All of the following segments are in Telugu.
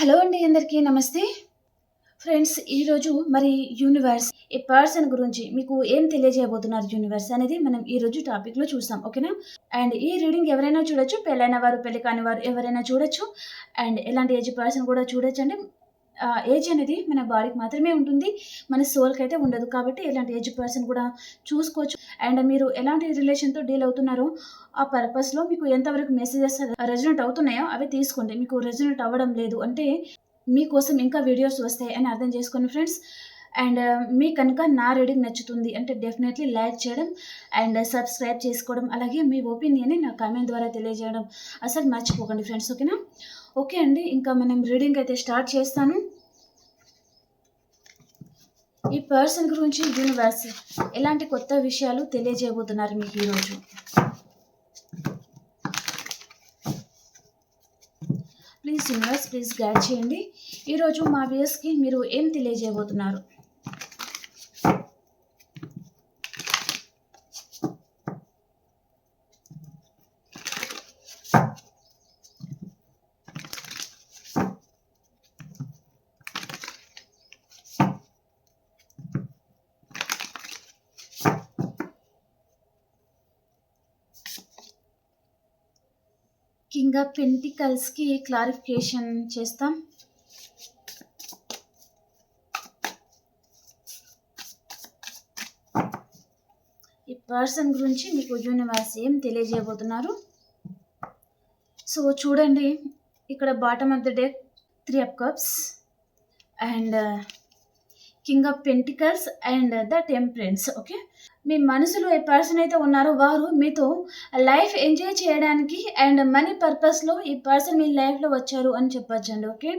హలో అండి అందరికీ నమస్తే. ఫ్రెండ్స్ ఈరోజు మరి యూనివర్స్ ఈ పర్సన్ గురించి మీకు ఏం తెలియజేయబోతున్నారు యూనివర్స్ అనేది మనం ఈ రోజు టాపిక్లో చూస్తాం ఓకేనా? అండ్ ఈ రీడింగ్ ఎవరైనా చూడొచ్చు పెళ్ళైన వారు పెళ్ళి కాని వారు ఎవరైనా చూడొచ్చు. అండ్ ఎలాంటి ఏజ్ పర్సన్ కూడా చూడొచ్చు అండి ఏజ్ అనేది మన బాడీకి మాత్రమే ఉంటుంది. మన సోల్కి అయితే ఉండదు. కాబట్టి ఎలాంటి ఏజ్ పర్సన్ కూడా చూసుకోవచ్చు. అండ్ మీరు ఎలాంటి రిలేషన్తో డీల్ అవుతున్నారో ఆ పర్పస్లో మీకు ఎంతవరకు మెసేజెస్ రెజనెంట్ అవుతున్నాయో అవి తీసుకోండి. మీకు రెజనెంట్ అవ్వడం లేదు అంటే మీకోసం ఇంకా వీడియోస్ వస్తాయి అని అర్థం చేసుకోండి ఫ్రెండ్స్ అండ్ మీ కనుక నా రీడింగ్ నచ్చుతుంది అంటే డెఫినెట్లీ లైక్ చేయడం అండ్ సబ్స్క్రైబ్ చేసుకోవడం. అలాగే మీ ఒపీనియన్ని నా కామెంట్ ద్వారా తెలియజేయడం. అసలు మర్చిపోకండి ఫ్రెండ్స్ ఓకేనా ఓకే అండి ఇంకా మనం రీడింగ్ అయితే స్టార్ట్ చేస్తాను. ఈ పర్సన్ గురించి యూనివర్స్ ఎలాంటి కొత్త విషయాలు తెలియజేయబోతున్నారు మీకు ఈరోజు? ప్లీజ్ యూనివర్స్ ప్లీజ్ గైడ్ చేయండి. ఈరోజు మా వ్యూస్కి మీరు ఏం తెలియజేయబోతున్నారు? ముందుగా పెంటికల్స్కి క్లారిఫికేషన్ చేస్తాం. ఈ పర్సన్ గురించి మీకు యూనివర్స్ ఏం తెలియజేయబోతున్నారు? సో చూడండి ఇక్కడ bottom of the deck three of cups and king of pentacles and the temperance okay? మీ మనసులో ఏ పర్సన్ అయితే ఉన్నారో వారు మీతో లైఫ్ ఎంజాయ్ చేయడానికి అండ్ మనీ పర్పస్లో ఈ పర్సన్ మీ లైఫ్లో వచ్చారు అని చెప్పొచ్చండి ఓకే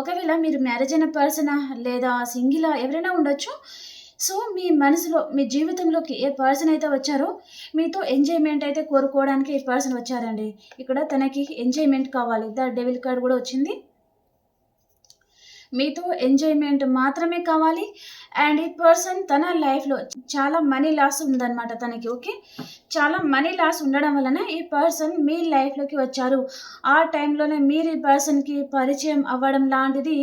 ఒకవేళ మీరు మ్యారేజ్ అయిన పర్సనా లేదా సింగిలా ఎవరైనా ఉండొచ్చు. సో మీ మనసులో మీ జీవితంలోకి ఏ పర్సన్ అయితే వచ్చారో మీతో ఎంజాయ్మెంట్ అయితే కోరుకోవడానికి ఏ పర్సన్ వచ్చారండి. ఇక్కడ తనకి ఎంజాయ్మెంట్ కావాలి. ద డెవిల్ కార్డ్ కూడా వచ్చింది. మీతో ఎంజాయ్మెంట్ మాత్రమే కావాలి. అండ్ ఈ పర్సన్ తన లైఫ్లో చాలా మనీ లాస్ ఉందన్నమాట తనకి ఓకే చాలా మనీ లాస్ ఉండడం వలన ఈ పర్సన్ మీ లైఫ్లోకి వచ్చారు. ఆ టైంలోనే మీరు ఈ పర్సన్కి పరిచయం అవ్వడం లాంటిది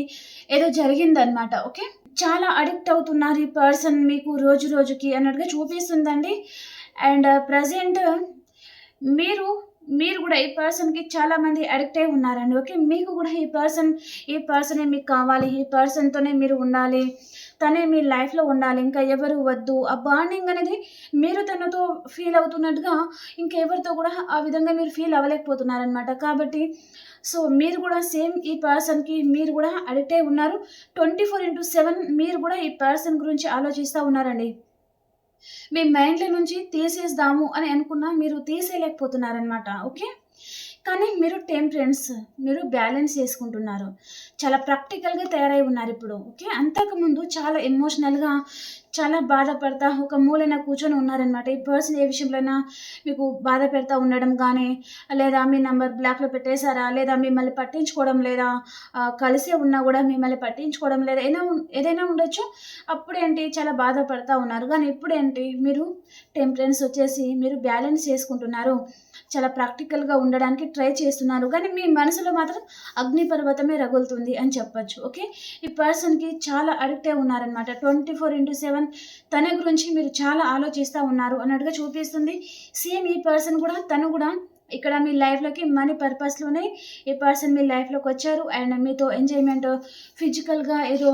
ఏదో జరిగిందనమాట ఓకే చాలా అడిక్ట్ అవుతున్నారు ఈ పర్సన్ మీకు రోజు రోజుకి అన్నట్టుగా చూపిస్తుందండి. అండ్ ప్రజెంట్ uh, మీరు మీరు కూడా ఈ పర్సన్కి చాలా మంది అడిక్ట్ అయి ఉన్నారండి. ఓకే మీకు కూడా ఈ పర్సన్ ఈ పర్సనే మీకు కావాలి ఈ పర్సన్తోనే మీరు ఉండాలి తనే మీ లైఫ్లో ఉండాలి. ఇంకా ఎవరు వద్దు? ఆ బాండింగ్ అనేది మీరు తనతో ఫీల్ అవుతున్నట్టుగా ఇంకెవరితో కూడా ఆ విధంగా మీరు ఫీల్ అవ్వలేకపోతున్నారనమాట కాబట్టి సో మీరు కూడా సేమ్ ఈ పర్సన్కి మీరు కూడా అడిక్ట్ అయి ఉన్నారు. ట్వంటీ ఫోర్ ఇంటూ సెవెన్ మీరు కూడా ఈ పర్సన్ గురించి ఆలోచిస్తూ ఉన్నారండి. మీ మైండ్లో నుంచి తీసేద్దాము అని అనుకున్నా మీరు తీసేయలేకపోతున్నారనమాట ఓకే? కానీ మీరు టెంపరెన్స్ మీరు బ్యాలెన్స్ చేసుకుంటున్నారు. చాలా ప్రాక్టికల్గా తయారై ఉన్నారు ఇప్పుడు ఓకే? అంతకుముందు చాలా ఎమోషనల్గా చాలా బాధపడతా ఒక మూలైన కూర్చొని ఉన్నారనమాట ఈ పర్సన్ ఏ విషయంలోనైనా మీకు బాధ పెడతా ఉండడం కానీ లేదా మీ నెంబర్ బ్లాక్లో పెట్టేశారా లేదా మిమ్మల్ని పట్టించుకోవడం లేదా కలిసే ఉన్నా కూడా మిమ్మల్ని పట్టించుకోవడం లేదా ఏదైనా ఏదైనా ఉండొచ్చు. అప్పుడేంటి చాలా బాధపడతా ఉన్నారు. కానీ ఇప్పుడేంటి మీరు టెంపరెన్స్ వచ్చేసి మీరు బ్యాలెన్స్ చేసుకుంటున్నారు. చాలా ప్రాక్టికల్గా ఉండడానికి ట్రై చేస్తున్నారు. కానీ మీ మనసులో మాత్రం అగ్నిపర్వతమే రగులుతుంది అని చెప్పొచ్చు. ఓకే? ఈ పర్సన్కి చాలా అడిక్ట్ ఉన్నారనమాట ట్వంటీ ఫోర్ ఇంటూ సెవెన్ తన గురించి మీరు చాలా ఆలోచిస్తూ ఉన్నారు అన్నట్టుగా చూపిస్తుంది. సేమ్ ఈ పర్సన్ కూడా తను కూడా ఇక్కడ మీ లైఫ్లోకి మనీ పర్పస్లోనే ఈ పర్సన్ మీ లైఫ్లోకి వచ్చారు. అండ్ మీతో ఎంజాయ్మెంట్ ఫిజికల్గా ఏదో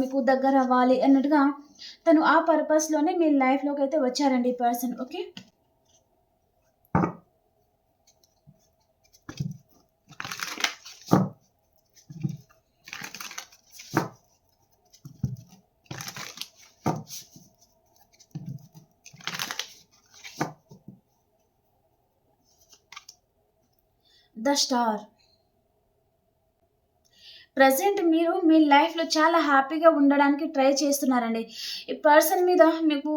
మీకు దగ్గర అవ్వాలి అన్నట్టుగా తను ఆ పర్పస్లోనే మీ లైఫ్లోకి అయితే వచ్చారండి ఈ పర్సన్. ఓకే? స్టార్ ప్రజెంట్ మీరు మీ లైఫ్లో చాలా హ్యాపీగా ఉండడానికి ట్రై చేస్తున్నారండి. ఈ పర్సన్ మీద మీకు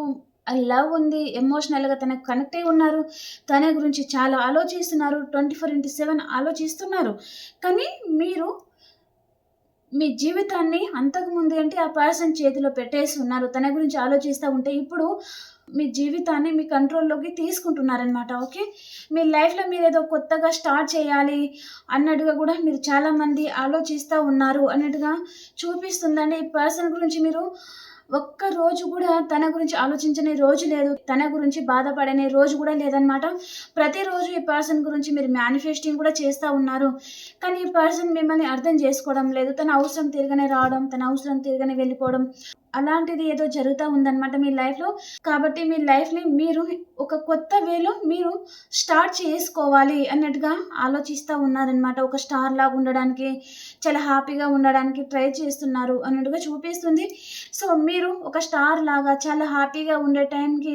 లవ్ ఉంది ఎమోషనల్గా తనకు కనెక్ట్ అయి ఉన్నారు తన గురించి చాలా ఆలోచిస్తున్నారు ట్వంటీ ఫోర్ ఇంటూ సెవెన్ ఆలోచిస్తున్నారు. కానీ మీరు మీ జీవితాన్ని అంతకుముందు అంటే ఆ పర్సన్ చేతిలో పెట్టేసి ఉన్నారు తన గురించి ఆలోచిస్తూ ఉంటే ఇప్పుడు మీ జీవితాన్ని మీ కంట్రోల్లోకి తీసుకుంటున్నారనమాట ఓకే? మీ లైఫ్లో మీరు ఏదో కొత్తగా స్టార్ట్ చేయాలి అన్నట్టుగా కూడా మీరు చాలామంది ఆలోచిస్తూ ఉన్నారు అన్నట్టుగా చూపిస్తుందండి. ఈ పర్సన్ గురించి మీరు ఒక్క రోజు కూడా తన గురించి ఆలోచించని రోజు లేదు. తన గురించి బాధపడనే రోజు కూడా లేదనమాట ప్రతిరోజు ఈ పర్సన్ గురించి మీరు మేనిఫెస్టింగ్ కూడా చేస్తూ ఉన్నారు. కానీ ఈ పర్సన్ మిమ్మల్ని అర్థం చేసుకోవడం లేదు. తన అవసరం తిరగనే రావడం తన అవసరం తిరగనే వెళ్ళిపోవడం అలాంటిది ఏదో జరుగుతూ ఉందన్నమాట మీ లైఫ్లో కాబట్టి మీ లైఫ్ని మీరు ఒక కొత్త వేలో మీరు స్టార్ట్ చేసుకోవాలి అన్నట్టుగా ఆలోచిస్తూ ఉన్నారనమాట ఒక స్టార్ లాగా ఉండడానికి చాలా హ్యాపీగా ఉండడానికి ట్రై చేస్తున్నారు అన్నట్టుగా చూపిస్తుంది. సో మీ మీరు ఒక స్టార్ లాగా చాలా హ్యాపీగా ఉండే టైంకి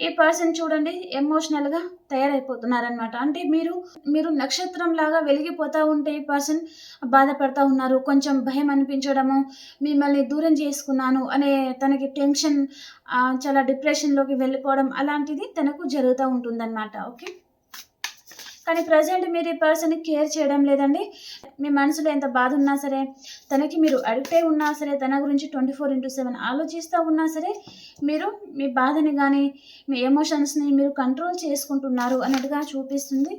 ఈ పర్సన్ చూడండి ఎమోషనల్గా తయారైపోతున్నారనమాట అంటే మీరు మీరు నక్షత్రం లాగా వెలిగిపోతూ ఉంటే ఈ పర్సన్ బాధపడతా ఉన్నారు. కొంచెం భయం అనిపించడము మిమ్మల్ని దూరం చేసుకున్నాను అనే తనకి టెన్షన్ చాలా డిప్రెషన్లోకి వెళ్ళిపోవడం అలాంటిది తనకు జరుగుతూ ఉంటుందన్నమాట. ఓకే? కానీ ప్రజెంట్ మీరు ఈ పర్సన్ కేర్ చేయడం లేదండి. మీ మనసులో ఎంత బాధ ఉన్నా సరే తనకి మీరు అడిక్ట్ అయి ఉన్నా సరే తన గురించి ట్వంటీ ఫోర్ ఇంటూ సెవెన్ ఆలోచిస్తూ ఉన్నా సరే మీరు మీ బాధని కానీ మీ ఎమోషన్స్ని మీరు కంట్రోల్ చేసుకుంటున్నారు అన్నట్టుగా చూపిస్తుంది.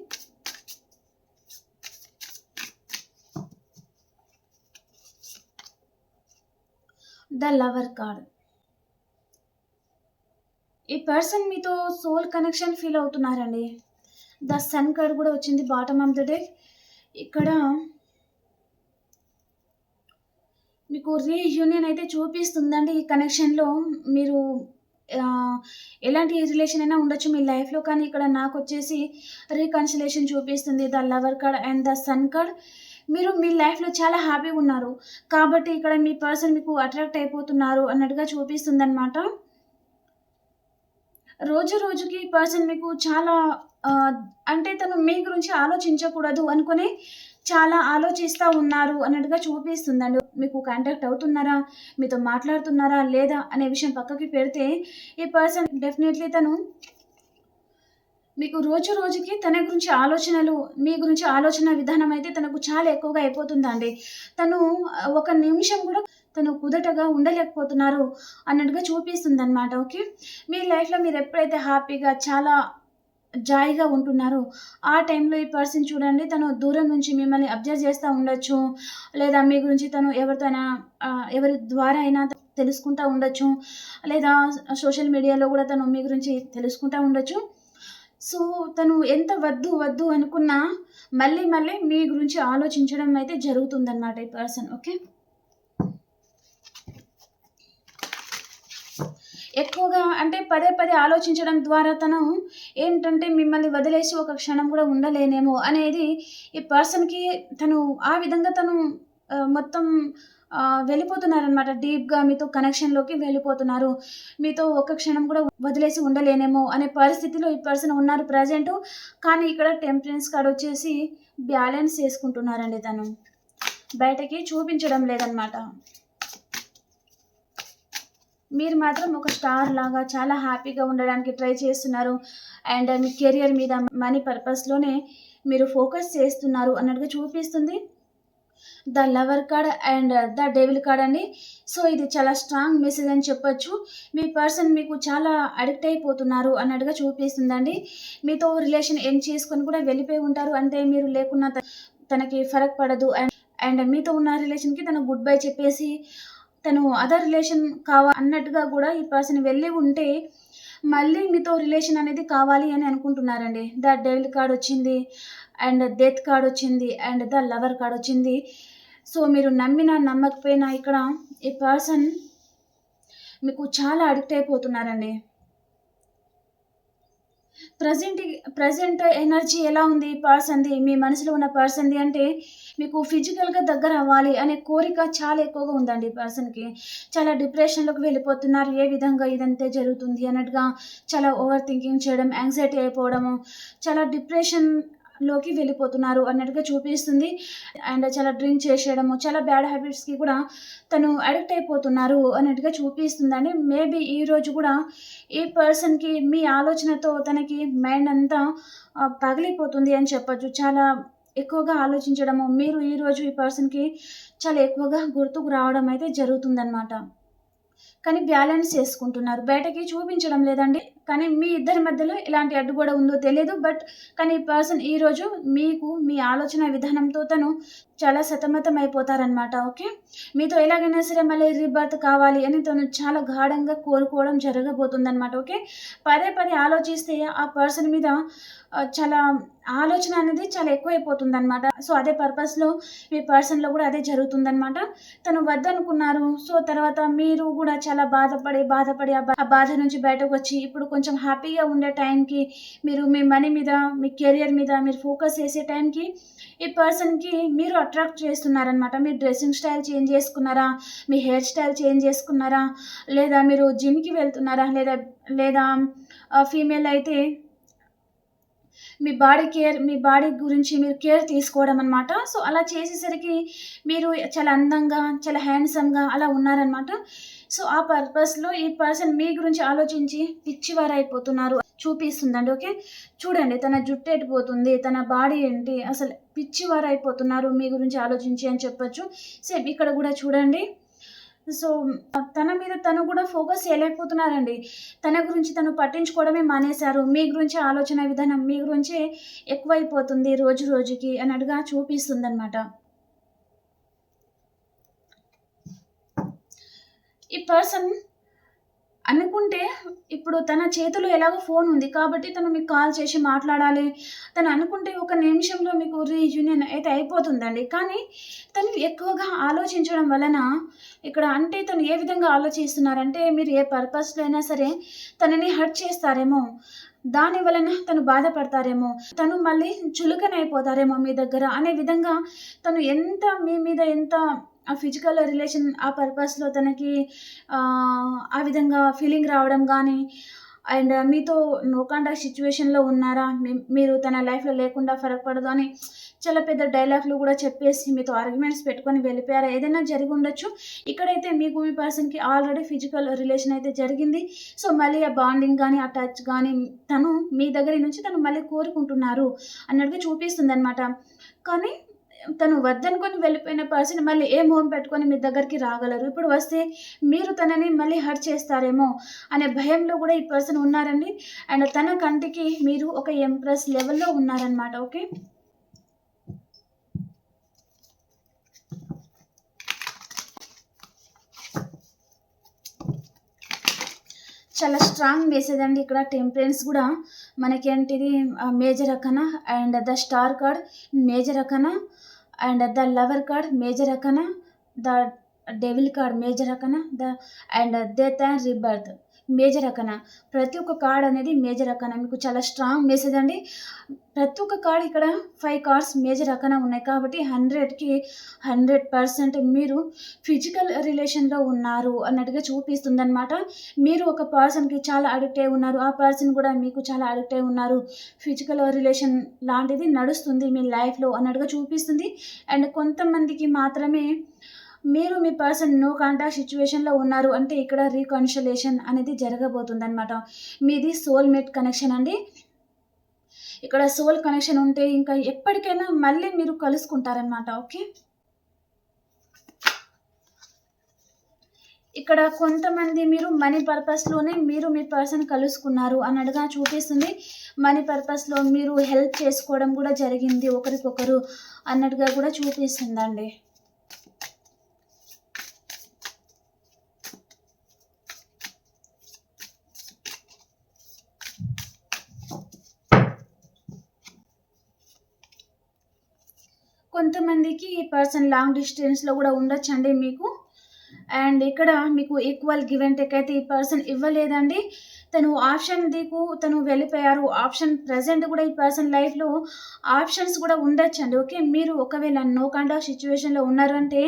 ద లవర్ కార్డ్ ఈ పర్సన్ మీతో సోల్ కనెక్షన్ ఫీల్ అవుతున్నారండి. ద సన్ కార్డ్ కూడా వచ్చింది బాటమ్ ఆఫ్ ద డే. ఇక్కడ మీకు రీయూనియన్ అయితే చూపిస్తుందండి ఈ కనెక్షన్లో. మీరు ఎలాంటి రిలేషన్ అయినా ఉండొచ్చు మీ లైఫ్లో కానీ ఇక్కడ నాకు వచ్చేసి రీకన్సిలేషన్ చూపిస్తుంది the lover card and the sun card. మీరు మీ లైఫ్లో చాలా హ్యాపీగా ఉన్నారు. కాబట్టి ఇక్కడ మీ పర్సన్ మీకు అట్రాక్ట్ అయిపోతున్నారు అన్నట్టుగా చూపిస్తుంది అనమాట రోజు రోజుకి పర్సన్ మీకు చాలా అంటే తను మీ గురించి ఆలోచించకూడదు అనుకుని చాలా ఆలోచిస్తూ ఉన్నారు అన్నట్టుగా చూపిస్తుందండి. మీకు కాంటాక్ట్ అవుతున్నారా? మీతో మాట్లాడుతున్నారా లేదా? అనే విషయం పక్కకి పెడితే ఈ పర్సన్ డెఫినెట్లీ తను మీకు రోజు రోజుకి తన గురించి ఆలోచనలు మీ గురించి ఆలోచన విధానం అయితే తనకు చాలా ఎక్కువగా అయిపోతుందండి. తను ఒక నిమిషం కూడా తను కుదటగా ఉండలేకపోతున్నారు అన్నట్టుగా చూపిస్తుంది అనమాట ఓకే? మీ లైఫ్లో మీరు ఎప్పుడైతే హ్యాపీగా చాలా జాయిగా ఉంటున్నారో ఆ టైంలో ఈ పర్సన్ చూడండి తను దూరం నుంచి మిమ్మల్ని అబ్జర్వ్ చేస్తూ ఉండొచ్చు లేదా మీ గురించి తను ఎవరితో అయినా ఎవరి ద్వారా అయినా తెలుసుకుంటూ ఉండొచ్చు లేదా సోషల్ మీడియాలో కూడా తను మీ గురించి తెలుసుకుంటూ ఉండొచ్చు. సో తను ఎంత వద్దు వద్దు అనుకున్నా మళ్ళీ మళ్ళీ మీ గురించి ఆలోచించడం అయితే జరుగుతుందన్నమాట ఈ పర్సన్ ఓకే ఎక్కువగా అంటే పదే పదే ఆలోచించడం ద్వారా తను ఏంటంటే మిమ్మల్ని వదిలేసి ఒక క్షణం కూడా ఉండలేనేమో అనేది ఈ పర్సన్కి తను ఆ విధంగా తను మొత్తం వెళ్ళిపోతున్నారనమాట డీప్గా మీతో కనెక్షన్లోకి వెళ్ళిపోతున్నారు. మీతో ఒక క్షణం కూడా వదిలేసి ఉండలేనేమో అనే పరిస్థితిలో ఈ పర్సన్ ఉన్నారు ప్రజెంట్. కానీ ఇక్కడ టెంపరెన్స్ కార్డ్ వచ్చేసి బ్యాలెన్స్ చేసుకుంటున్నారండి తను. బయటకి చూపించడం లేదనమాట మీరు మాత్రం ఒక స్టార్ లాగా చాలా హ్యాపీగా ఉండడానికి ట్రై చేస్తున్నారు. అండ్ మీ కెరియర్ మీద మనీ పర్పస్లోనే మీరు ఫోకస్ చేస్తున్నారు అన్నట్టుగా చూపిస్తుంది. The lover card and the devil card అండి. సో ఇది చాలా స్ట్రాంగ్ మెసేజ్ అని చెప్పొచ్చు. మీ పర్సన్ మీకు చాలా అడిక్ట్ అయిపోతున్నారు అన్నట్టుగా చూపిస్తుందండి. మీతో రిలేషన్ ఎండ్ చేసుకొని కూడా వెళ్ళిపోయి ఉంటారు. అంటే మీరు లేకున్నా త- తనకి ఫరక్ పడదు. అండ్ అండ్ మీతో ఉన్న రిలేషన్కి తను గుడ్ బై చెప్పేసి తను అదర్ రిలేషన్ కావా అన్నట్టుగా కూడా ఈ పర్సన్ వెళ్ళి ఉంటే మళ్ళీ మీతో రిలేషన్ అనేది కావాలి అని అనుకుంటున్నారండి. ద డెవిల్ కార్డ్ వచ్చింది. అండ్ డెత్ కార్డ్ వచ్చింది అండ్ ద లవర్ కార్డ్ వచ్చింది. సో మీరు నమ్మినా నమ్మకపోయినా ఇక్కడ ఈ పర్సన్ మీకు చాలా అడిక్ట్ అయిపోతున్నారండి. ప్రజెంట్ ప్రజెంట్ ఎనర్జీ ఎలా ఉంది ఈ పర్సన్ది? మీ మనసులో ఉన్న పర్సన్ది అంటే మీకు ఫిజికల్గా దగ్గర అవ్వాలి అనే కోరిక చాలా ఎక్కువగా ఉందండి ఈ పర్సన్కి. చాలా డిప్రెషన్లోకి వెళ్ళిపోతున్నారు. ఏ విధంగా ఇదంతే జరుగుతుంది అన్నట్టుగా చాలా ఓవర్ థింకింగ్ చేయడం యాంగ్జైటీ అయిపోవడము చాలా డిప్రెషన్ లోకి వెళ్ళిపోతున్నారు అన్నట్టుగా చూపిస్తుంది. అండ్ చాలా డ్రింక్ చేసేయడము చాలా బ్యాడ్ హ్యాబిట్స్కి కూడా తను అడిక్ట్ అయిపోతున్నారు అన్నట్టుగా చూపిస్తుందండి మేబీ ఈ రోజు కూడా ఈ పర్సన్కి మీ ఆలోచనతో తనకి మైండ్ అంతా పగిలిపోతుంది అని చెప్పొచ్చు. చాలా ఎక్కువగా ఆలోచించడము మీరు ఈరోజు ఈ పర్సన్కి చాలా ఎక్కువగా గుర్తుకు రావడం అయితే జరుగుతుందన్నమాట. కానీ బ్యాలెన్స్ చేసుకుంటున్నారు. బయటకి చూపించడం లేదండి. కానీ మీ ఇద్దరి మధ్యలో ఎలాంటి కూడా ఉందో తెలియదు బట్ కానీ ఈ పర్సన్ ఈరోజు మీకు మీ ఆలోచన విధానంతో తను చాలా సతమతం అయిపోతారనమాట ఓకే? మీతో ఎలాగైనా సరే మళ్ళీ రీబర్త్ కావాలి అని తను చాలా గాఢంగా కోరుకోవడం జరగబోతుందనమాట ఓకే? పదే పదే ఆలోచిస్తే ఆ పర్సన్ మీద చాలా ఆలోచన అనేది చాలా ఎక్కువైపోతుంది అనమాట సో అదే పర్పస్లో మీ పర్సన్లో కూడా అదే జరుగుతుందనమాట తను వద్దనుకున్నారు సో తర్వాత మీరు కూడా చాలా బాధపడి బాధపడి ఆ బా- ఆ బాధ నుంచి బయటకు వచ్చి ఇప్పుడు కొంచెం హ్యాపీగా ఉండే టైంకి మీరు మీ మనీ మీద మీ కెరియర్ మీద మీరు ఫోకస్ చేసే టైంకి ఈ పర్సన్కి మీరు అట్రాక్ట్ చేస్తున్నారనమాట మీ డ్రెస్సింగ్ స్టైల్ చేంజ్ చేసుకున్నారా? మీ హెయిర్ స్టైల్ చేంజ్ చేసుకున్నారా? లేదా మీరు జిమ్కి వెళ్తున్నారా? లేదా లేదా ఫీమేల్ అయితే మీ బాడీ కేర్ మీ బాడీ గురించి మీరు కేర్ తీసుకోవడం అనమాట సో అలా చేసేసరికి మీరు చాలా అందంగా చాలా హ్యాండ్సమ్గా అలా ఉన్నారనమాట సో ఆ పర్పస్లో ఈ పర్సన్ మీ గురించి ఆలోచించి పిచ్చివారు అయిపోతున్నారు చూపిస్తుందండి ఓకే? చూడండి తన జుట్టు ఎటుపోతుంది తన బాడీ ఏంటి అసలు పిచ్చివారు అయిపోతున్నారు మీ గురించి ఆలోచించి అని చెప్పొచ్చు. సేమ్ ఇక్కడ కూడా చూడండి. సో తన మీద తను కూడా ఫోకస్ చేయలేకపోతున్నారండి. తన గురించి తను పట్టించుకోవడమే మానేశారు. మీ గురించి ఆలోచన విధానం మీ గురించే ఎక్కువైపోతుంది రోజు రోజుకి అన్నట్టుగా చూపిస్తుంది అనమాట ఈ పర్సన్ అనుకుంటే ఇప్పుడు తన చేతిలో ఎలాగో ఫోన్ ఉంది కాబట్టి తను మీకు కాల్ చేసి మాట్లాడాలి. తను అనుకుంటే ఒక నిమిషంలో మీకు రీయూనియన్ అయితే అయిపోతుందండి. కానీ తను ఎక్కువగా ఆలోచించడం వలన ఇక్కడ అంటే తను ఏ విధంగా ఆలోచిస్తున్నారంటే మీరు ఏ పర్పస్లో అయినా సరే తనని హర్ట్ చేస్తారేమో దాని వలన తను బాధపడతారేమో తను మళ్ళీ చులుకనైపోతారేమో మీ దగ్గర అనే విధంగా తను ఎంత మీ మీద ఎంత ఆ ఫిజికల్ రిలేషన్ ఆ పర్పస్లో తనకి ఆ, విధంగా ఫీలింగ్ రావడం కానీ అండ్ మీతో నో కాంటాక్ట్ సిచ్యువేషన్లో ఉన్నారా? మీరు తన లైఫ్లో లేకుండా ఫరక్ పడదు అని చాలా పెద్ద డైలాగ్లు కూడా చెప్పేసి మీతో ఆర్గ్యుమెంట్స్ పెట్టుకొని వెళ్ళిపోయారా? ఏదైనా జరిగి ఉండొచ్చు. ఇక్కడైతే మీకు మీ పర్సన్కి ఆల్రెడీ ఫిజికల్ రిలేషన్ అయితే జరిగింది. సో మళ్ళీ ఆ బాండింగ్ కానీ ఆ టచ్ కానీ తను మీ దగ్గర నుంచి తను మళ్ళీ కోరుకుంటున్నారు అన్నట్టుగా చూపిస్తుంది అనమాట కానీ తను వద్దనుకొని వెళ్ళిపోయిన పర్సన్ మళ్ళీ ఏ మొహం పెట్టుకొని మీ దగ్గరికి రాగలరు? ఇప్పుడు వస్తే మీరు తనని మళ్ళీ హర్ట్ చేస్తారేమో అనే భయంలో కూడా ఈ పర్సన్ ఉన్నారండి. అండ్ తన కంటికి మీరు ఒక ఎంప్రెస్ లెవెల్లో ఉన్నారనమాట ఓకే? చాలా స్ట్రాంగ్ మెసేజ్ అండి ఇక్కడ టెంపరెన్స్ కూడా. మనకి ఏంటిది major arcana and the star card major arcana and the lover card major arcana the devil card major arcana the and death and rebirth. Major arcana ప్రతి ఒక్క కార్డ్ అనేది మేజర్ అకన మీకు చాలా స్ట్రాంగ్ మెసేజ్ అండి. ప్రతి ఒక్క కార్డ్ ఇక్కడ ఫైవ్ కార్డ్స్ మేజర్ అకన ఉన్నాయి కాబట్టి హండ్రెడ్కి హండ్రెడ్ పర్సెంట్ మీరు ఫిజికల్ రిలేషన్లో ఉన్నారు అన్నట్టుగా చూపిస్తుంది అనమాట మీరు ఒక పర్సన్కి చాలా అడిక్ట్ అయి ఉన్నారు. ఆ పర్సన్ కూడా మీకు చాలా అడిక్ట్ అయి ఉన్నారు. ఫిజికల్ రిలేషన్ లాంటిది నడుస్తుంది మీ లైఫ్లో అన్నట్టుగా చూపిస్తుంది. అండ్ కొంతమందికి మాత్రమే మీరు మీ పర్సన్ నో కాంటాక్ట్ సిచ్యువేషన్లో ఉన్నారు అంటే ఇక్కడ రీకన్సలేషన్ అనేది జరగబోతుంది అనమాట మీది సోల్మేట్ కనెక్షన్ అండి. ఇక్కడ సోల్ కనెక్షన్ ఉంటే ఇంకా ఎప్పటికైనా మళ్ళీ మీరు కలుసుకుంటారనమాట ఓకే? ఇక్కడ కొంతమంది మీరు మనీ పర్పస్లోనే మీరు మీ పర్సన్ కలుసుకున్నారు అన్నట్టుగా చూపిస్తుంది. మనీ పర్పస్లో మీరు హెల్ప్ చేసుకోవడం కూడా జరిగింది ఒకరికొకరు అన్నట్టుగా కూడా చూపిస్తుందండి. కొంతమందికి ఈ పర్సన్ లాంగ్ డిస్టెన్స్లో కూడా ఉండొచ్చండి మీకు. అండ్ ఇక్కడ మీకు ఈక్వల్ గివ్ అండ్ టేక్ అయితే ఈ పర్సన్ ఇవ్వలేదండి. తను ఆప్షన్ దికు తను వెళ్ళిపోయారు. ఆప్షన్ ప్రజెంట్ కూడా ఈ పర్సన్ లైఫ్లో ఆప్షన్స్ కూడా ఉండొచ్చండి. ఓకే మీరు ఒకవేళ నో కాంటాక్ట్ సిచ్యువేషన్లో ఉన్నారు అంటే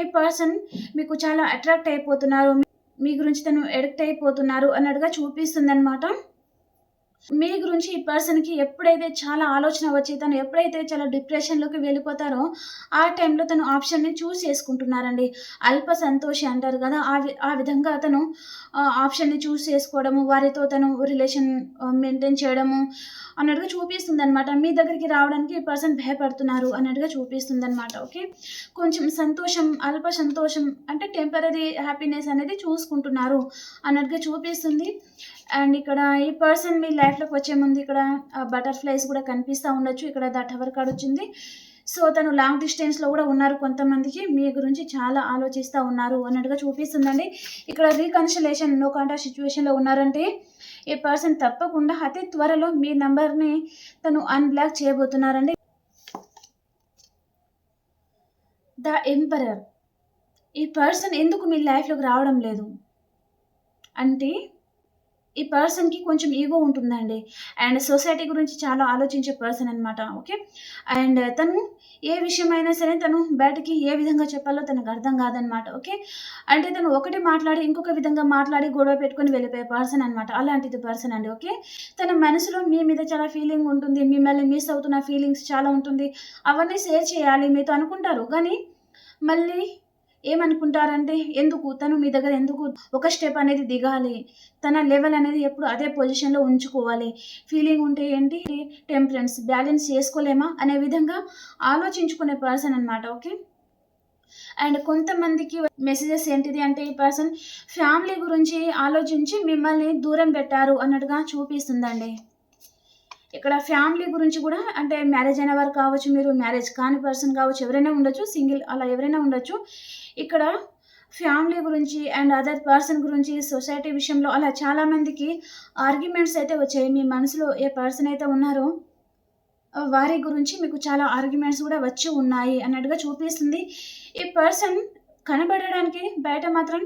ఈ పర్సన్ మీకు చాలా అట్రాక్ట్ అయిపోతున్నారు. మీ గురించి తను ఎడిక్ట్ అయిపోతున్నారు అన్నట్టుగా చూపిస్తుంది అనమాట మీ గురించి ఈ పర్సన్‌కి ఎప్పుడైతే చాలా ఆలోచన వచ్చి తను ఎప్పుడైతే చాలా డిప్రెషన్‌లోకి వెళ్ళిపోతారో, ఆ టైంలో తను ఆప్షన్‌ని చూస్ చేసుకుంటున్నారండి. అల్ప సంతోషి అంటారు కదా ఆ వి ఆ విధంగా అతను ఆప్షన్‌ని చూస్ చేసుకోవడము, వారితో తను రిలేషన్ మెయింటైన్ చేయడము అన్నట్టుగా చూపిస్తుంది అనమాట మీ దగ్గరికి రావడానికి ఈ పర్సన్ భయపడుతున్నారు అన్నట్టుగా చూపిస్తుంది అనమాట ఓకే. కొంచెం సంతోషం, అల్ప సంతోషం అంటే టెంపరీ హ్యాపీనెస్ అనేది చూసుకుంటున్నారు అన్నట్టుగా చూపిస్తుంది. అండ్ ఇక్కడ ఈ పర్సన్ మీ లైఫ్‌లోకి వచ్చే ముందు ఇక్కడ బటర్‌ఫ్లైస్ కూడా కనిపిస్తూ ఉండొచ్చు. ఇక్కడ ద టవర్ కార్డ్ వచ్చింది. సో, తను లాంగ్ డిస్టెన్స్‌లో కూడా ఉన్నారు కొంతమందికి. మీ గురించి చాలా ఆలోచిస్తూ ఉన్నారు అన్నట్టుగా చూపిస్తుందండి. ఇక్కడ రీకన్సలేషన్ నో కాంటాక్ట్ సిచ్యువేషన్లో ఉన్నారంటే, ఈ పర్సన్ తప్పకుండా అతి త్వరలో మీ నెంబర్ని తను అన్‌బ్లాక్ చేయబోతున్నారండి. ద ఎంపరర్ ఈ పర్సన్ ఎందుకు మీ లైఫ్‌లోకి రావడం లేదు? అంటే ఈ పర్సన్‌కి కొంచెం ఈగో ఉంటుందండి. అండ్ సొసైటీ గురించి చాలా ఆలోచించే పర్సన్ అనమాట. ఓకే. అండ్ తను ఏ విషయమైనా సరే తను బయటకి ఏ విధంగా చెప్పాలో తనకు అర్థం కాదనమాట. ఓకే. అంటే తను ఒకటి మాట్లాడి ఇంకొక విధంగా మాట్లాడి గొడవ పెట్టుకొని వెళ్ళిపోయే పర్సన్ అనమాట. అలాంటిది పర్సన్ అండి. ఓకే. తన మనసులో మీ మీద చాలా ఫీలింగ్ ఉంటుంది. మిమ్మల్ని మిస్ అవుతున్న ఫీలింగ్స్ చాలా ఉంటుంది. అవన్నీ షేర్ చేయాలి మీతో అనుకుంటారు. కానీ మళ్ళీ ఏమనుకుంటారంటే ఎందుకు తను మీ దగ్గర ఎందుకు ఒక స్టెప్ అనేది దిగాలి. తన లెవెల్ అనేది ఎప్పుడు అదే పొజిషన్‌లో ఉంచుకోవాలి. ఫీలింగ్ ఉంటే ఏంటి టెంపరెన్స్ బ్యాలెన్స్ చేసుకోలేమా అనే విధంగా ఆలోచించుకునే పర్సన్ అనమాట. ఓకే. అండ్ కొంతమందికి మెసేజెస్ ఏంటిది అంటే ఈ పర్సన్ ఫ్యామిలీ గురించి ఆలోచించి మిమ్మల్ని దూరం పెట్టారు అన్నట్టుగా చూపిస్తుందండి. ఇక్కడ ఫ్యామిలీ గురించి కూడా అంటే మ్యారేజ్ అయిన వారు కావచ్చు, మీరు మ్యారేజ్ కాని పర్సన్ కావచ్చు, ఎవరైనా ఉండొచ్చు. సింగిల్ అలా ఎవరైనా ఉండొచ్చు. ఇక్కడ ఫ్యామిలీ గురించి అండ్ అదర్ పర్సన్ గురించి సొసైటీ విషయంలో అలా చాలామందికి ఆర్గ్యుమెంట్స్ అయితే వచ్చాయి. మీ మనసులో ఏ పర్సన్ అయితే ఉన్నారో వారి గురించి మీకు చాలా ఆర్గ్యుమెంట్స్ కూడా వచ్చి ఉన్నాయి అన్నట్టుగా చూపిస్తుంది. ఈ పర్సన్ కనబడడానికి బయట మాత్రం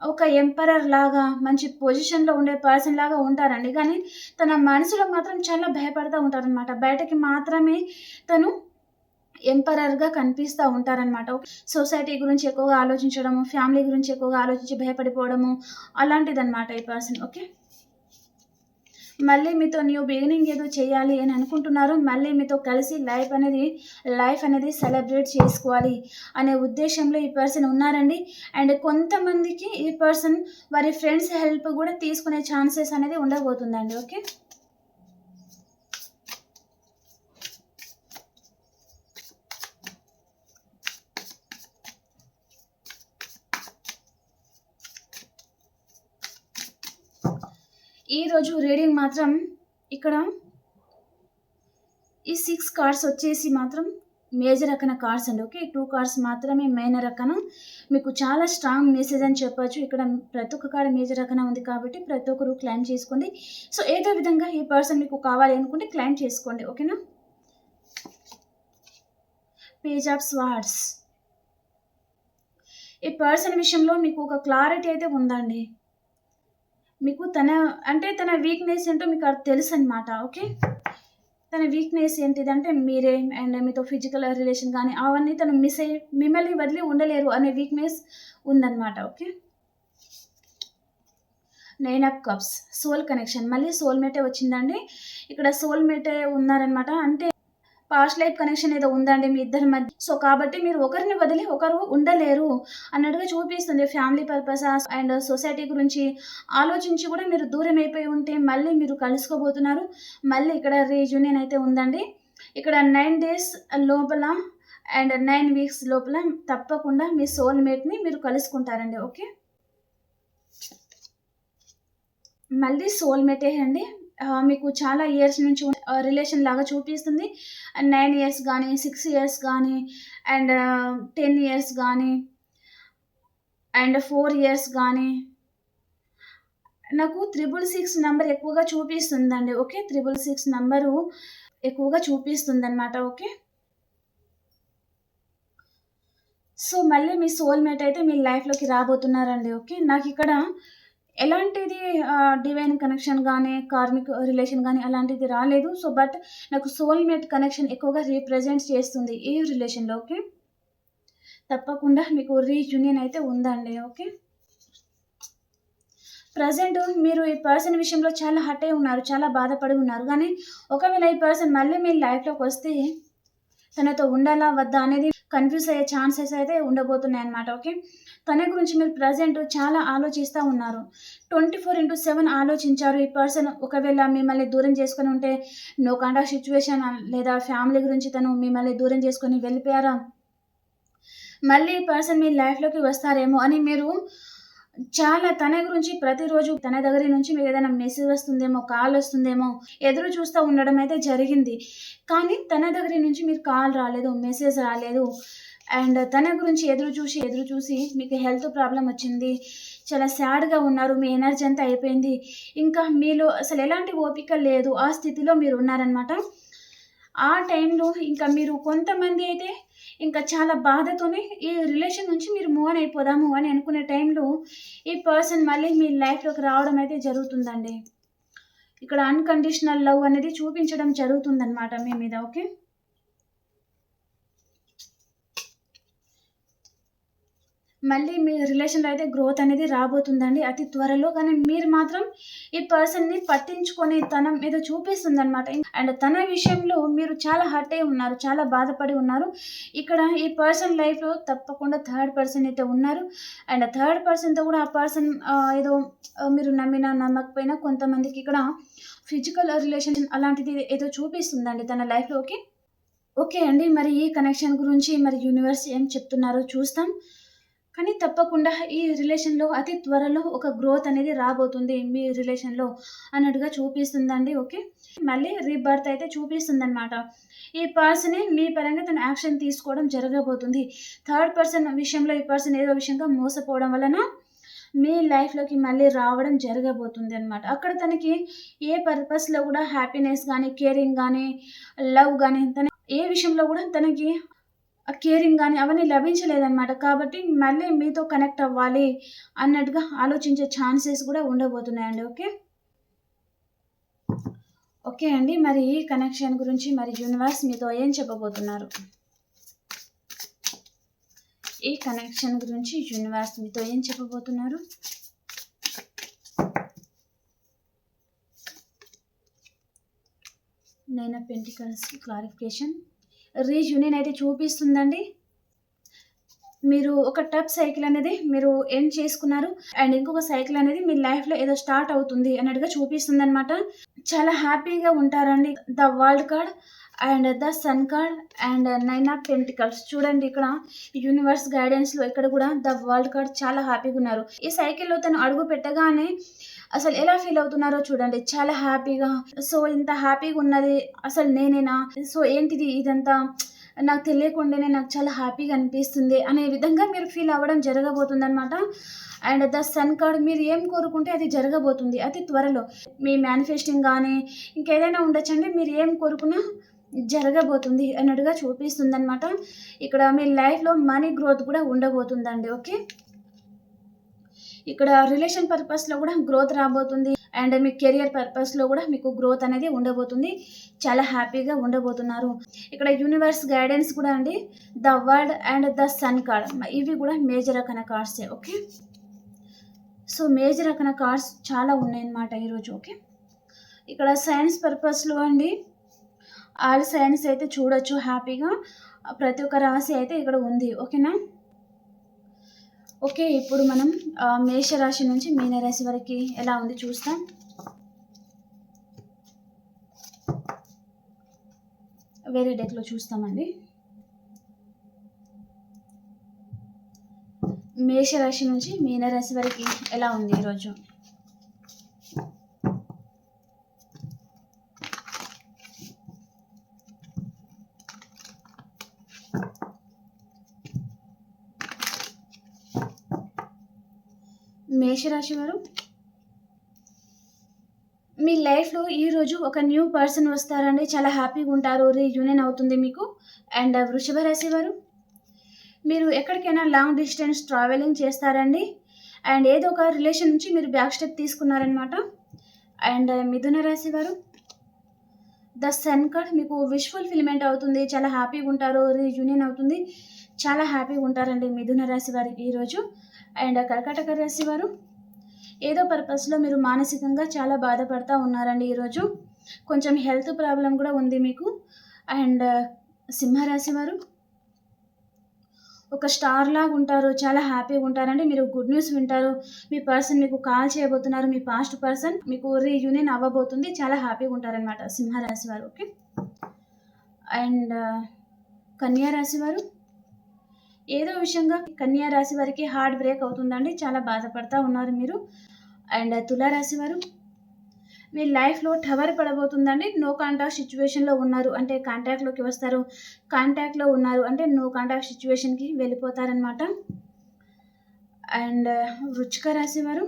ఒక ఎంపరర్ లాగా మంచి పొజిషన్‌లో ఉండే పర్సన్ లాగా ఉంటారండి. కానీ తన మనసులో మాత్రం చాలా భయపడతా ఉంటారనమాట. బయటకి మాత్రమే తను ఎంపరర్‌గా కనిపిస్తూ ఉంటారనమాట. సొసైటీ గురించి ఎక్కువగా ఆలోచించడము, ఫ్యామిలీ గురించి ఎక్కువగా ఆలోచించి భయపడిపోవడము అలాంటిదనమాట ఈ పర్సన్. ఓకే. మళ్ళీ మీతో న్యూ బిగినింగ్ ఏదో చేయాలి అని అనుకుంటున్నారు. మళ్ళీ మీతో కలిసి లైఫ్ అనేది లైఫ్ అనేది సెలబ్రేట్ చేసుకోవాలి అనే ఉద్దేశంలో ఈ పర్సన్ ఉన్నారండి. అండ్ కొంతమందికి ఈ పర్సన్ వారి ఫ్రెండ్స్ హెల్ప్ కూడా తీసుకునే ఛాన్సెస్ అనేది ఉండబోతుందండి. ఓకే. ఈరోజు రీడింగ్ మాత్రం ఇక్కడ ఈ సిక్స్ కార్డ్స్ వచ్చేసి మాత్రం మేజర్ రకన కార్డ్స్ అండి. ఓకే. టూ కార్డ్స్ మాత్రమే మైనర్ రకన. మీకు చాలా స్ట్రాంగ్ మెసేజ్ అని చెప్పొచ్చు. ఇక్కడ ప్రతి ఒక్క కార్డ్ మేజర్ రకన ఉంది కాబట్టి ప్రతి ఒక్కరు క్లైమ్ చేసుకోండి. సో, ఏదో విధంగా ఈ పర్సన్ మీకు కావాలి అనుకుంటే క్లెయిమ్ చేసుకోండి. ఓకేనా? పేజ్ ఆఫ్ స్వార్డ్స్ ఈ పర్సన్ విషయంలో మీకు ఒక క్లారిటీ అయితే ఉందండి. మీకు తన అంటే తన వీక్‌నెస్ ఏంటో మీకు అది తెలుసనమాట. ఓకే. తన వీక్‌నెస్ ఏంటిదంటే మీరే అండ్ మీతో ఫిజికల్ రిలేషన్ కానీ అవన్నీ తను మిస్ అయ్యి మిమ్మల్ని వదిలి ఉండలేరు అనే వీక్‌నెస్ ఉందనమాట. Okay. Nine of cups soul connection మళ్ళీ సోల్‌మేటే వచ్చిందండి. ఇక్కడ సోల్‌మేటే ఉన్నారనమాట. అంటే పాస్ట్ లైఫ్ కనెక్షన్ ఏదో ఉందండి మీ ఇద్దరి మధ్య. సో, కాబట్టి మీరు ఒకరిని వదిలి ఒకరు ఉండలేరు అన్నట్టుగా చూపిస్తుంది. ఫ్యామిలీ పర్పస్ అండ్ సొసైటీ గురించి ఆలోచించి కూడా మీరు దూరం అయిపోయి ఉంటే మళ్ళీ మీరు కలుసుకోబోతున్నారు. మళ్ళీ ఇక్కడ రీయూనియన్ అయితే ఉందండి. ఇక్కడ నైన్ డేస్ లోపల అండ్ నైన్ వీక్స్ లోపల తప్పకుండా మీ సోల్‌మేట్‌ని మీరు కలుసుకుంటారండి. ఓకే. మళ్ళీ సోల్‌మేటే అండి. మీకు చాలా ఇయర్స్ నుంచి రిలేషన్ లాగా చూపిస్తుంది. నైన్ ఇయర్స్ కానీ సిక్స్ ఇయర్స్ కానీ అండ్ 10 ఇయర్స్ కానీ అండ్ ఫోర్ ఇయర్స్ కానీ నాకు త్రిబుల్ సిక్స్ నెంబర్ ఎక్కువగా చూపిస్తుందండి. ఓకే. త్రిబుల్ సిక్స్ నెంబరు ఎక్కువగా చూపిస్తుందనమాట. ఓకే. సో, మళ్ళీ మీ సోల్‌మేట్ అయితే మీ లైఫ్‌లోకి రాబోతున్నారండి. ఓకే. నాకు ఇక్కడ ఎలాంటిది డివైన్ కనెక్షన్ కానీ కార్మిక్ రిలేషన్ కానీ అలాంటిది రాలేదు. సో, బట్ నాకు సోల్‌మేట్ కనెక్షన్ ఎక్కువగా రీప్రజెంట్ చేస్తుంది ఈ రిలేషన్‌లో. ఓకే. తప్పకుండా మీకు రీయూనియన్ అయితే ఉందండి. ఓకే. ప్రజెంట్ మీరు ఈ పర్సన్ విషయంలో చాలా హట్ అయి ఉన్నారు చాలా బాధపడి ఉన్నారు కానీ ఒకవేళ ఈ పర్సన్ మళ్ళీ మీ లైఫ్లోకి వస్తే తనతో ఉండాలా వద్దా అనేది కన్ఫ్యూజ్ అయ్యే ఛాన్సెస్ అయితే ఉండబోతున్నాయి అన్నమాట ఓకే తన గురించి మీరు ప్రజెంట్ చాలా ఆలోచిస్తూ ఉన్నారు. ట్వంటీ ఫోర్ ఇంటూ సెవెన్ ఆలోచించారు. ఈ పర్సన్ ఒకవేళ మిమ్మల్ని దూరం చేసుకొని ఉంటే నో కాండా సిచ్యువేషన్ లేదా ఫ్యామిలీ గురించి తను మిమ్మల్ని దూరం చేసుకొని వెళ్ళిపోయారా? మళ్ళీ ఈ పర్సన్ మీ లైఫ్లోకి వస్తారేమో అని మీరు చాలా తన గురించి ప్రతిరోజు తన దగ్గర నుంచి మీకు ఏదైనా మెసేజ్ వస్తుందేమో కాల్ వస్తుందేమో ఎదురు చూస్తూ ఉండడం అయితే జరిగింది. కానీ తన దగ్గర నుంచి మీరు కాల్ రాలేదు మెసేజ్ రాలేదు. అండ్ తన గురించి ఎదురు చూసి ఎదురు చూసి మీకు హెల్త్ ప్రాబ్లం వచ్చింది. చాలా సాడ్గా ఉన్నారు మీ ఎనర్జీ అంతా అయిపోయింది. ఇంకా మీలో అసలు ఎలాంటి ఓపిక లేదు ఆ స్థితిలో మీరు ఉన్నారనమాట ఆ టైంలో ఇంకా మీరు కొంతమంది అయితే ఇంకా చాలా బాధతోనే ఈ రిలేషన్ నుంచి మీరు మూవ్ ఆన్ అయిపోదాము అని అనుకునే టైంలో ఈ పర్సన్ మళ్ళీ మీ లైఫ్లోకి రావడం అయితే జరుగుతుందండి. ఇక్కడ అన్కండిషనల్ లవ్ అనేది చూపించడం జరుగుతుందన్నమాట మీ మీద ఓకే? మళ్ళీ మీ రిలేషన్లో అయితే గ్రోత్ అనేది రాబోతుందండి. అతి త్వరలో కానీ మీరు మాత్రం ఈ పర్సన్ని పట్టించుకొని తన మీద చూపిస్తుంది అనమాట అండ్ తన విషయంలో మీరు చాలా హర్ట్ అయి ఉన్నారు చాలా బాధపడి ఉన్నారు. ఇక్కడ ఈ పర్సన్ లైఫ్లో తప్పకుండా థర్డ్ పర్సన్ అయితే ఉన్నారు. అండ్ థర్డ్ పర్సన్తో కూడా ఆ పర్సన్ ఏదో మీరు నమ్మినా నమ్మకపోయినా కొంతమందికి ఇక్కడ ఫిజికల్ రిలేషన్ అలాంటిది ఏదో చూపిస్తుందండి తన లైఫ్లోకి ఓకే అండి మరి ఈ కనెక్షన్ గురించి మరి యూనివర్స్ ఏం చెప్తున్నారో చూస్తాం. కానీ తప్పకుండా ఈ రిలేషన్లో అతి త్వరలో ఒక గ్రోత్ అనేది రాబోతుంది మీ రిలేషన్లో అన్నట్టుగా చూపిస్తుందండి ఓకే? మళ్ళీ రీబర్త్ అయితే చూపిస్తుందనమాట ఈ పర్సనే మీ పరంగా తన యాక్షన్ తీసుకోవడం జరగబోతుంది. థర్డ్ పర్సన్ విషయంలో ఈ పర్సన్ ఏదో విషయంగా మోసపోవడం వలన మీ లైఫ్లోకి మళ్ళీ రావడం జరగబోతుంది అనమాట అక్కడ తనకి ఏ పర్పస్లో కూడా హ్యాపీనెస్ కానీ కేరింగ్ కానీ లవ్ కానీ తన ఏ విషయంలో కూడా తనకి కేరింగ్ కానీ అవన్నీ లభించలేదన్నమాట. కాబట్టి మళ్ళీ మీతో కనెక్ట్ అవ్వాలి అన్నట్టుగా ఆలోచించే ఛాన్సెస్ కూడా ఉండబోతున్నాయండి ఓకే? ఓకే అండి మరి ఈ కనెక్షన్ గురించి మరి యూనివర్స్ మీతో ఏం చెప్పబోతున్నారు? ఈ కనెక్షన్ గురించి యూనివర్స్ మీతో ఏం చెప్పబోతున్నారు? Nine of pentacles clarification reunion అయితే చూపిస్తుందండి. మీరు ఒక టప్ సైకిల్ అనేది మీరు ఎండ్ చేసుకున్నారు. అండ్ ఇంకొక సైకిల్ అనేది మీ లైఫ్లో ఏదో స్టార్ట్ అవుతుంది అన్నట్టుగా చూపిస్తుంది అనమాట చాలా హ్యాపీగా ఉంటారండి. The world card and the sun card and nine of pentacles. చూడండి ఇక్కడ యూనివర్స్ గైడెన్స్లో ఇక్కడ కూడా ద వరల్డ్ కార్డ్ చాలా హ్యాపీగా ఉన్నారు. ఈ సైకిల్లో తను అడుగు పెట్టగానే అసలు ఎలా ఫీల్ అవుతున్నారో చూడండి. చాలా హ్యాపీగా సో ఇంత హ్యాపీగా ఉన్నది అసలు నేనేనా? సో ఏంటిది ఇదంతా? నాకు తెలియకుండానే నాకు చాలా హ్యాపీగా అనిపిస్తుంది అనే విధంగా మీరు ఫీల్ అవ్వడం జరగబోతుంది అనమాట అండ్ ద సన్ కార్డ్ మీరు ఏం కోరుకుంటే అది జరగబోతుంది అతి త్వరలో. మీ మేనిఫెస్టింగ్ కానీ ఇంకేదైనా ఉండొచ్చండి మీరు ఏం కోరుకున్నా జరగబోతుంది అన్నట్టుగా చూపిస్తుంది అనమాట ఇక్కడ మీ లైఫ్లో మనీ గ్రోత్ కూడా ఉండబోతుందండి ఓకే? ఇక్కడ రిలేషన్ పర్పస్లో కూడా గ్రోత్ రాబోతుంది. అండ్ మీ కెరియర్ పర్పస్లో కూడా మీకు గ్రోత్ అనేది ఉండబోతుంది. చాలా హ్యాపీగా ఉండబోతున్నారు. ఇక్కడ యూనివర్స్ గైడెన్స్ కూడా అండి. The word and the sun card ఇవి కూడా major arcana కార్డ్సే okay so major arcana cards చాలా ఉన్నాయన్నమాట ఈరోజు ఓకే ఇక్కడ సైన్స్ పర్పస్లో అండి. ఆల్ సైన్స్ అయితే చూడొచ్చు హ్యాపీగా ప్రతి ఒక్క రాశి అయితే ఇక్కడ ఉంది ఓకేనా ఓకే ఇప్పుడు మనం మేషరాశి నుంచి మీనరాశి వరకు ఎలా ఉంది చూస్తాం. వేరే డేట్లో చూస్తామండి. మేషరాశి నుంచి మీనరాశి వరకు ఎలా ఉంది ఈరోజు. మేషరాశి వారు మీ లైఫ్లో ఈరోజు ఒక న్యూ పర్సన్ వస్తారండి చాలా హ్యాపీగా ఉంటారు రీయూనియన్ అవుతుంది మీకు. అండ్ వృషభ రాశి వారు మీరు ఎక్కడికైనా లాంగ్ డిస్టెన్స్ ట్రావెలింగ్ చేస్తారండి. అండ్ ఏదో ఒక రిలేషన్ నుంచి మీరు బ్యాక్ స్టెప్ తీసుకున్నారనమాట అండ్ మిథున రాశి వారు ద సన్ కార్డ్ మీకు విష్ ఫుల్ఫిల్మెంట్ అవుతుంది చాలా హ్యాపీగా ఉంటారు రీయూనియన్ అవుతుంది చాలా హ్యాపీగా ఉంటారండి మిథున రాశి వారు ఈరోజు. అండ్ కర్కాటక రాశి వారు ఏదో పర్పస్లో మీరు మానసికంగా చాలా బాధపడతా ఉన్నారండి ఈరోజు. కొంచెం హెల్త్ ప్రాబ్లం కూడా ఉంది మీకు. అండ్ సింహరాశి వారు ఒక స్టార్ లాగా ఉంటారు చాలా హ్యాపీగా ఉంటారండి. మీరు గుడ్ న్యూస్ వింటారు. మీ పర్సన్ మీకు కాల్ చేయబోతున్నారు మీ పాస్ట్ పర్సన్ మీకు రీయూనియన్ అవ్వబోతుంది. చాలా హ్యాపీగా ఉంటారనమాట సింహరాశి వారు ఓకే? అండ్ కన్యా రాశి వారు ఏదో విషయంగా కన్యా రాశి వారికి హార్ట్ బ్రేక్ అవుతుందండి. చాలా బాధపడతా ఉన్నారు మీరు. అండ్ తులారాశి వారు మీ లైఫ్లో టవర్ పడబోతుందండి. నో కాంటాక్ట్ సిచ్యువేషన్లో ఉన్నారు. అంటే కాంటాక్ట్లోకి వస్తారు. కాంటాక్ట్లో ఉన్నారు అంటే నో కాంటాక్ట్ సిచ్యువేషన్కి వెళ్ళిపోతారనమాట అండ్ వృచ్చిక రాశి వారు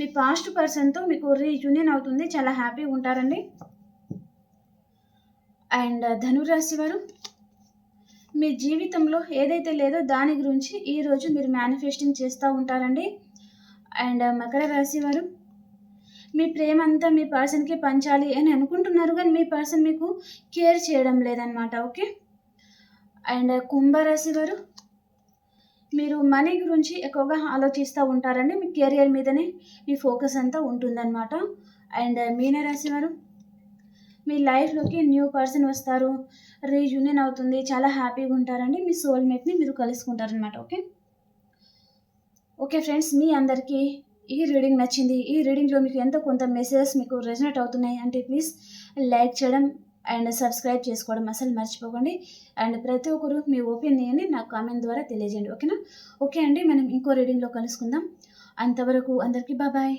మీ పాస్ట్ పర్సన్తో మీకు రీయూనియన్ అవుతుంది. చాలా హ్యాపీగా ఉంటారండి. అండ్ ధనురాశి వారు మీ జీవితంలో ఏదైతే లేదో దాని గురించి ఈరోజు మీరు మేనిఫెస్టింగ్ చేస్తూ ఉంటారండి. అండ్ మకర రాశి వారు మీ ప్రేమ అంతా మీ పర్సన్కి పంచాలి అని అనుకుంటున్నారు కానీ మీ పర్సన్ మీకు కేర్ చేయడం లేదనమాట ఓకే? అండ్ కుంభరాశి వారు మీరు మనీ గురించి ఎక్కువగా ఆలోచిస్తూ ఉంటారండి. మీ కెరియర్ మీదనే మీ ఫోకస్ అంతా ఉంటుందన్నమాట. అండ్ మీనరాశి వారు మీ లైఫ్లోకి న్యూ పర్సన్ వస్తారు. రీయూనియన్ అవుతుంది. చాలా హ్యాపీగా ఉంటారండి. మీ సోల్మేట్ని మీరు కలుసుకుంటారనమాట ఓకే ఓకే ఫ్రెండ్స్ మీ అందరికీ ఈ రీడింగ్ నచ్చింది. ఈ రీడింగ్లో మీకు ఎంతో కొంత మెసేజెస్ మీకు రెజనేట్ అవుతున్నాయి. అంటే ప్లీజ్ లైక్ చేయడం అండ్ సబ్స్క్రైబ్ చేసుకోవడం అసలు మర్చిపోకండి. అండ్ ప్రతి ఒక్కరు మీ ఒపీనియన్ని నాకు కామెంట్ ద్వారా తెలియజేయండి ఓకేనా ఓకే అండి మనం ఇంకో రీడింగ్లో కలుసుకుందాం. అంతవరకు అందరికీ బాయ్